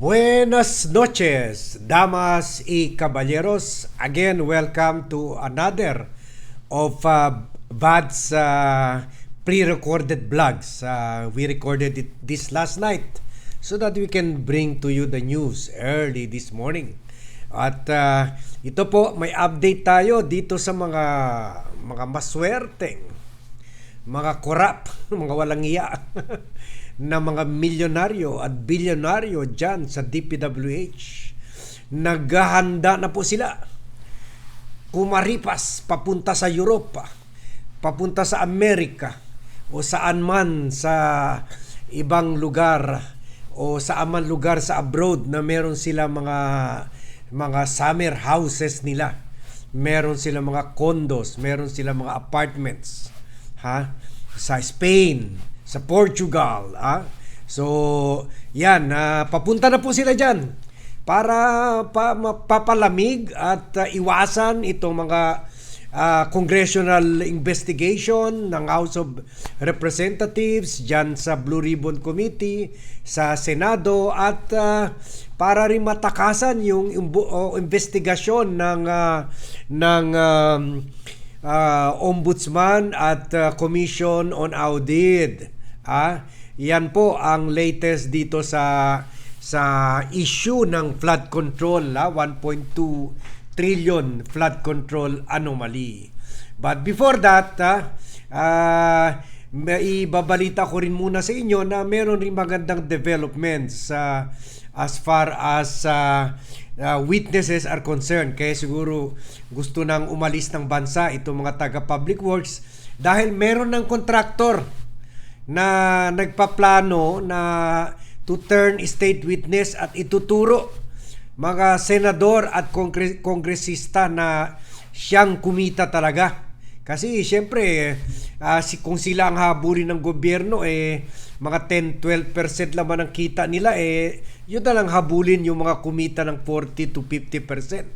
Buenas noches, damas y caballeros. Again, welcome to another of uh, Vad's uh, pre-recorded vlogs. Uh, we recorded it this last night so that we can bring to you the news early this morning. At uh, ito po, may update tayo dito sa mga mga maswerteng, mga korap, mga walang iya na mga milyonaryo at bilyonaryo dyan sa DPWH. Naghahanda na po sila kumaripas papunta sa Europa, papunta sa Amerika o saan man sa ibang lugar o saan man lugar sa abroad na meron sila mga mga summer houses nila. Meron sila mga condos, meron sila mga apartments. Ha? Sa Spain, sa Portugal. Ah? So, yan, ah, papunta na po sila dyan para pa, mapapalamig at ah, iwasan itong mga ah, congressional investigation ng House of Representatives dyan sa Blue Ribbon Committee, sa Senado at ah, para rin matakasan yung o investigasyon ng ah, ng um, ah, Ombudsman at ah, Commission on Audit. Ah, yan po ang latest dito sa sa issue ng flood control, ah, 1.2 trillion flood control anomaly. But before that, ah, ah, ibabalita ko rin muna sa inyo na meron rin magandang developments ah, as far as ah, ah, witnesses are concerned. Kaya siguro gusto nang umalis ng bansa itong mga taga public works dahil meron ng kontraktor na nagpaplano na to turn state witness at ituturo mga senador at kongre- kongresista na siyang kumita talaga. Kasi siyempre, ah, si, kung sila ang habulin ng gobyerno, eh, mga 10-12% laman ang kita nila, eh, yun na lang habulin yung mga kumita ng 40 to 50%.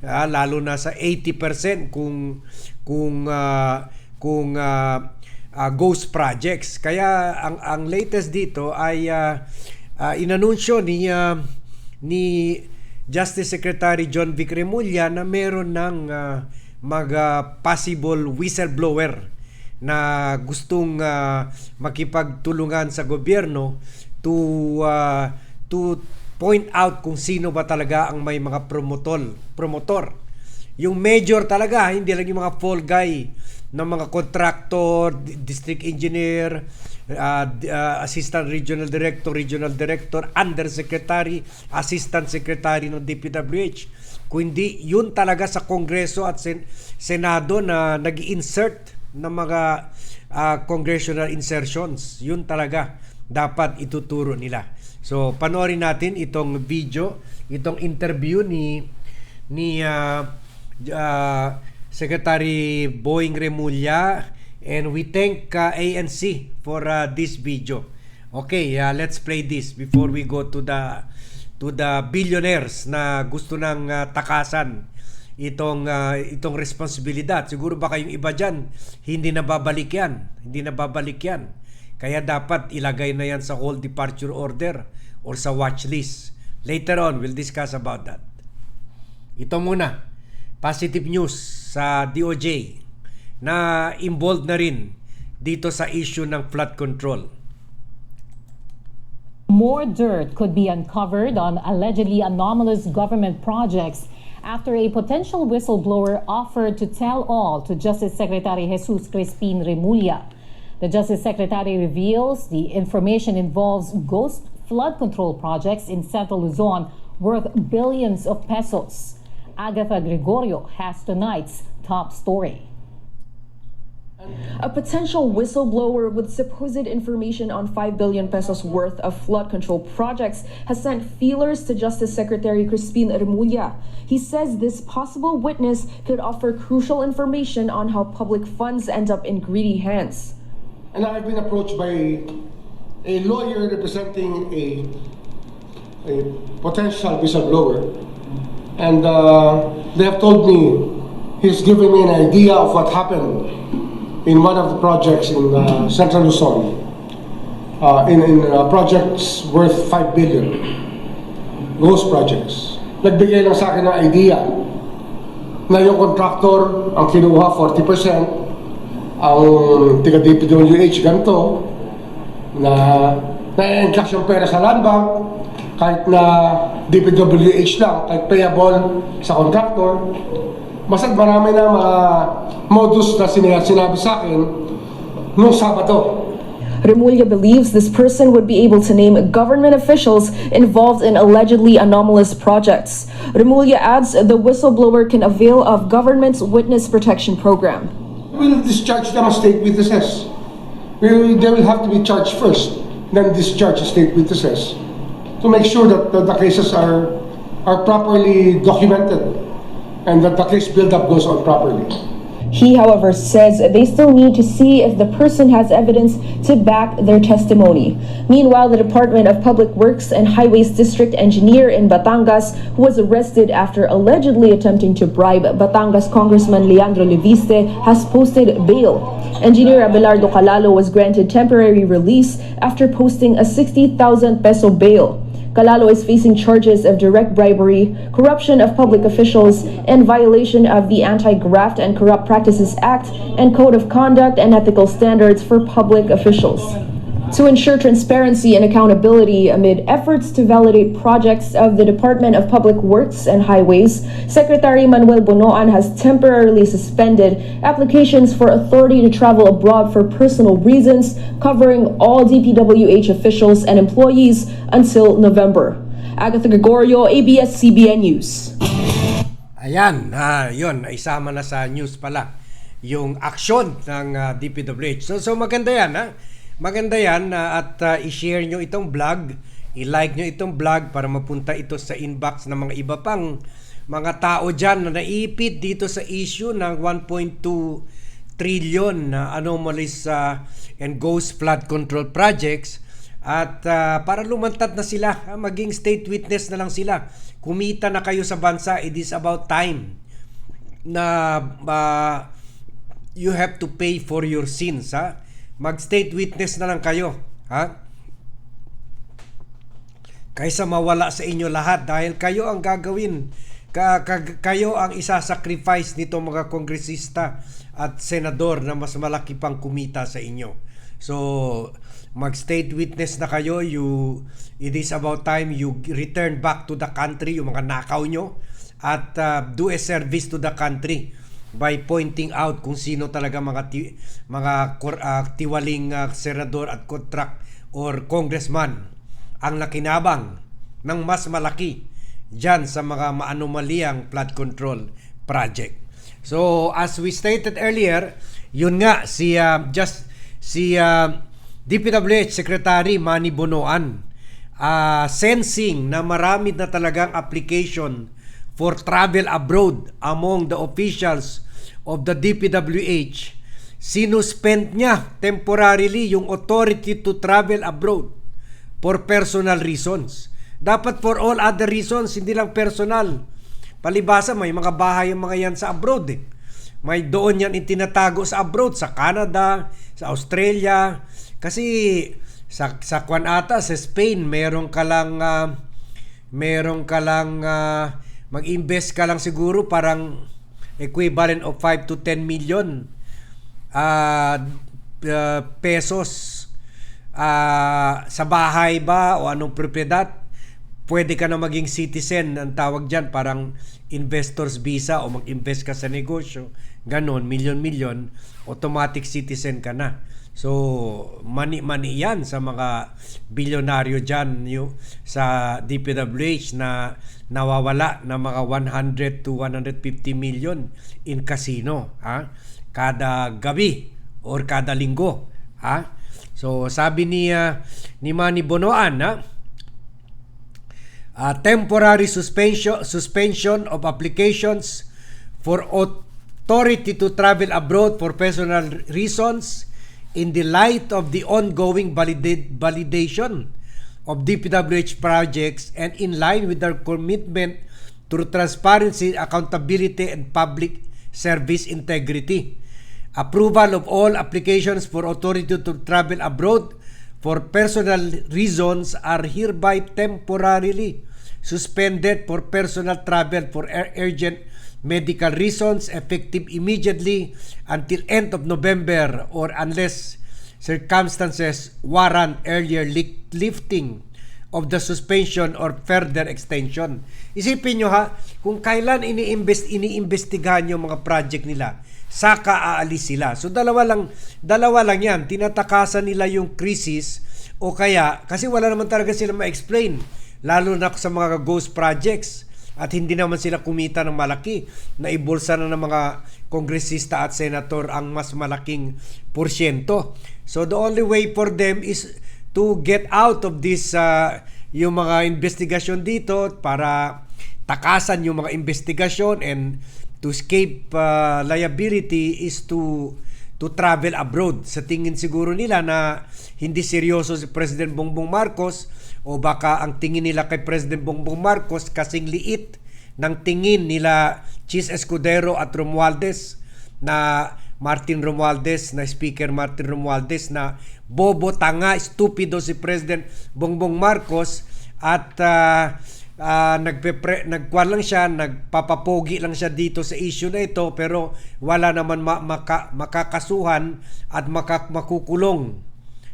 Ah, lalo na sa 80% kung kung ah, kung ah, ah, ghost projects. Kaya ang ang latest dito ay uh, inanunsyo ni ah, ni Justice Secretary John Vic Remulla na meron ng ah, mag ah, possible whistleblower na gustong ah, makipagtulungan sa gobyerno to ah, to point out kung sino ba talaga ang may mga promotol, promotor. Yung major talaga, hindi lang yung mga fall guy ng mga contractor, di- district engineer, uh, uh, assistant regional director, regional director, undersecretary, assistant secretary ng DPWH. Kundi yun talaga sa Kongreso at sen- Senado na nag insert ng mga uh, congressional insertions. Yun talaga dapat ituturo nila. So panoorin natin itong video, itong interview ni ni uh, uh, Secretary Boeing Remulla and we thank uh, ANC for uh, this video. Okay, uh, let's play this before we go to the to the billionaires na gusto nang uh, takasan itong uh, itong responsibilidad. Siguro baka yung iba diyan hindi na babalik yan. Hindi na babalik yan. Kaya dapat ilagay na yan sa whole departure order or sa watch list. Later on, we'll discuss about that. Ito muna, positive news sa DOJ na involved na rin dito sa issue ng flood control. More dirt could be uncovered on allegedly anomalous government projects after a potential whistleblower offered to tell all to Justice Secretary Jesus Crispin Remulla. The Justice Secretary reveals the information involves ghost flood control projects in Central Luzon worth billions of pesos. Agatha Gregorio has tonight's top story. A potential whistleblower with supposed information on 5 billion pesos worth of flood control projects has sent feelers to Justice Secretary Crispin Remulla. He says this possible witness could offer crucial information on how public funds end up in greedy hands. And I've been approached by a lawyer representing a, a potential whistleblower. And uh, they have told me he's giving me an idea of what happened in one of the projects in uh, Central Luzon. Uh, in in uh, projects worth 5 billion. ghost projects. Nagbigay lang sa akin ng idea na yung contractor ang kinuha 40%, ang tiga DPWH ganito, na na-encash yung pera sa land bank, kahit na DPWH lang, kahit payable sa contractor, Basta't marami na mga modus na sina- sinabi sa akin nung Sabado. Remulla believes this person would be able to name government officials involved in allegedly anomalous projects. Remulla adds the whistleblower can avail of government's witness protection program. We'll discharge them as state witnesses. We'll, they will have to be charged first, then discharge state witnesses to make sure that the, the cases are, are properly documented and that the case build-up goes on properly. He, however, says they still need to see if the person has evidence to back their testimony. Meanwhile, the Department of Public Works and Highways District Engineer in Batangas, who was arrested after allegedly attempting to bribe Batangas Congressman Leandro Leviste, has posted bail. Engineer Abelardo Calalo was granted temporary release after posting a 60,000 peso bail. Calalo is facing charges of direct bribery, corruption of public officials, and violation of the Anti-Graft and Corrupt Practices Act and Code of Conduct and Ethical Standards for Public Officials. To ensure transparency and accountability amid efforts to validate projects of the Department of Public Works and Highways, Secretary Manuel Bonoan has temporarily suspended applications for authority to travel abroad for personal reasons, covering all DPWH officials and employees until November. Agatha Gregorio, ABS-CBN News. Ayan, ah, yun, isama na sa news pala yung aksyon ng ah, DPWH. So, so maganda yan, ha? Maganda yan ah, at ah, i-share nyo itong vlog, i-like nyo itong vlog para mapunta ito sa inbox ng mga iba pang mga tao dyan na naipit dito sa issue ng 1.2 trillion na anomalies ah, and ghost flood control projects at ah, para lumantad na sila, ah, maging state witness na lang sila. Kumita na kayo sa bansa, it is about time na ah, you have to pay for your sins, ha? Mag-state witness na lang kayo, ha? Kaysa mawala sa inyo lahat dahil kayo ang gagawin. Ka, ka- kayo ang isa-sacrifice nito mga kongresista at senador na mas malaki pang kumita sa inyo. So, mag-state witness na kayo. You, it is about time you return back to the country, yung mga nakaw nyo, at uh, do a service to the country by pointing out kung sino talaga mga ti- mga ah, tiwaling ah, senador at contract or congressman ang nakinabang ng mas malaki dyan sa mga maanomaliyang flood control project. So as we stated earlier, yun nga si ah, just si ah, DPWH Secretary Manny Bonoan ah, sensing na marami na talagang application for travel abroad among the officials of the DPWH sinuspend niya temporarily yung authority to travel abroad for personal reasons. Dapat for all other reasons, hindi lang personal. Palibasa, may mga bahay ang mga yan sa abroad eh. May doon yan itinatago sa abroad, sa Canada, sa Australia. Kasi sa, sa Kwan ata, sa Spain, meron ka lang, ah, meron ka lang, ah, mag-invest ka lang siguro parang equivalent of 5 to 10 million ah, ah, pesos ah, sa bahay ba o anong propriedad, pwede ka na maging citizen, ang tawag dyan, parang investor's visa o mag-invest ka sa negosyo, ganon, milyon-milyon, automatic citizen ka na. So, money-money yan sa mga bilyonaryo dyan yung, sa DPWH na nawawala na mga 100 to 150 million in casino ha? kada gabi or kada linggo. Ha? So, sabi ni, ah, ni Manny Bonoan, ha? uh, temporary suspension suspension of applications for authority to travel abroad for personal reasons in the light of the ongoing validate, validation of DPWH projects and in line with their commitment to transparency, accountability, and public service integrity. Approval of all applications for authority to travel abroad for personal reasons are hereby temporarily suspended for personal travel for ur- urgent medical reasons effective immediately until end of November or unless circumstances warrant earlier li- lifting of the suspension or further extension. Isipin nyo ha, kung kailan iniimbest, iniimbestigahan yung mga project nila, saka aalis sila. So dalawa lang, dalawa lang yan. Tinatakasan nila yung crisis o kaya, kasi wala naman talaga sila ma-explain. Lalo na sa mga ghost projects at hindi naman sila kumita ng malaki na ibulsa na ng mga kongresista at senator ang mas malaking porsyento. So the only way for them is to get out of this uh, yung mga investigasyon dito para takasan yung mga investigasyon and to escape uh, liability is to to travel abroad. Sa tingin siguro nila na hindi seryoso si President Bongbong Marcos o baka ang tingin nila kay President Bongbong Marcos kasing liit ng tingin nila Chis Escudero at Romualdez na Martin Romualdez na Speaker Martin Romualdez na bobo tanga stupido si President Bongbong Marcos at uh, uh, nagpepre, nagkuan lang siya, nagpapapogi lang siya dito sa issue na ito pero wala naman ma- maka- makakasuhan at maka- makukulong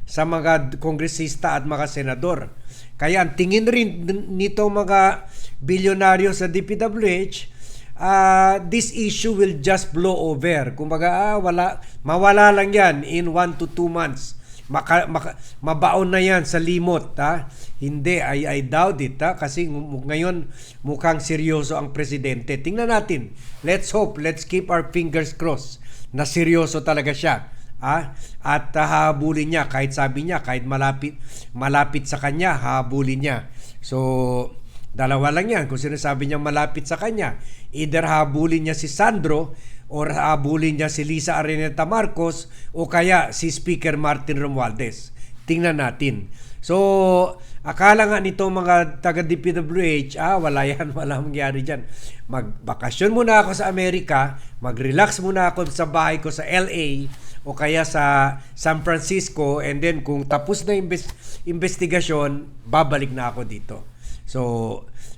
sa mga kongresista at mga senador. Kaya ang tingin rin nito mga bilyonaryo sa DPWH, uh, this issue will just blow over. Kumbaga, ah, wala, mawala lang yan in 1 to 2 months. Maka, maka, mabaon na yan sa limot. Ha? Hindi, I, I doubt it. Ha? Kasi ng- ngayon mukhang seryoso ang presidente. Tingnan natin. Let's hope, let's keep our fingers crossed na seryoso talaga siya. Ah, at uh, habulin niya kahit sabi niya kahit malapit malapit sa kanya habulin niya. So dalawa lang yan kung sinasabi niya malapit sa kanya. Either habulin niya si Sandro or habulin niya si Lisa Areneta Marcos o kaya si Speaker Martin Romualdez. Tingnan natin. So, akala nga nito mga taga DPWH, ah, wala yan, wala mangyari dyan. Magbakasyon muna ako sa Amerika, mag-relax muna ako sa bahay ko sa LA o kaya sa San Francisco and then kung tapos na imbes- investigasyon, babalik na ako dito. So,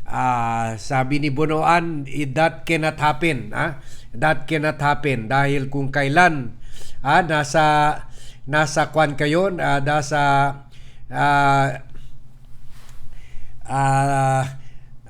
ah, sabi ni Bonoan, eh, that cannot happen. Ah? That cannot happen dahil kung kailan ah, nasa nasa kwan kayo, ah, nasa ah, ah,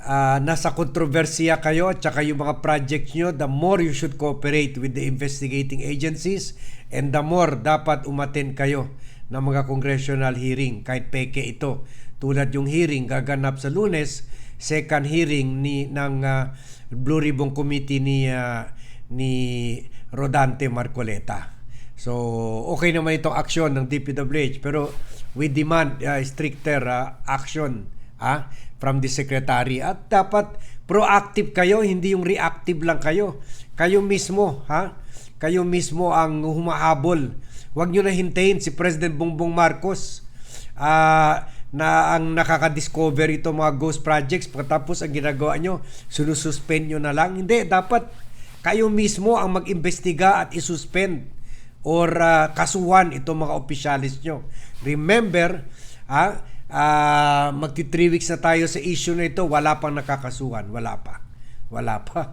ah, nasa kontrobersiya kayo at saka yung mga project nyo, the more you should cooperate with the investigating agencies and the more dapat umaten kayo ng mga congressional hearing kahit peke ito. Tulad yung hearing gaganap sa lunes, second hearing ni ng ah, Blue Ribbon Committee ni ah, ni Rodante Marcoleta. So, okay naman itong aksyon ng DPWH pero we demand uh, stricter uh, action ah, from the secretary at dapat proactive kayo, hindi yung reactive lang kayo. Kayo mismo, ha? Kayo mismo ang humahabol. Huwag nyo na hintayin si President Bongbong Marcos ah, na ang nakaka-discover ito mga ghost projects pagkatapos ang ginagawa nyo, sinususpend nyo na lang. Hindi, dapat kayo mismo ang mag-imbestiga at isuspend or ah, kasuhan itong mga opisyalis nyo. Remember, ah, ah, magti 3 weeks na tayo sa issue na ito, wala pang nakakasuhan. Wala pa. Wala pa.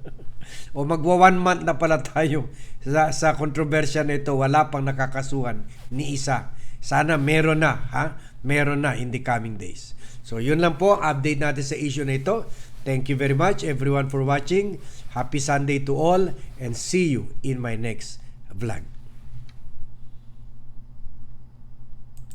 o magwa one month na pala tayo sa, sa kontrobersya na ito, wala pang nakakasuhan ni isa. Sana meron na, ha? Meron na in the coming days. So yun lang po, update natin sa issue na ito. Thank you very much everyone for watching. Happy Sunday to all and see you in my next vlog.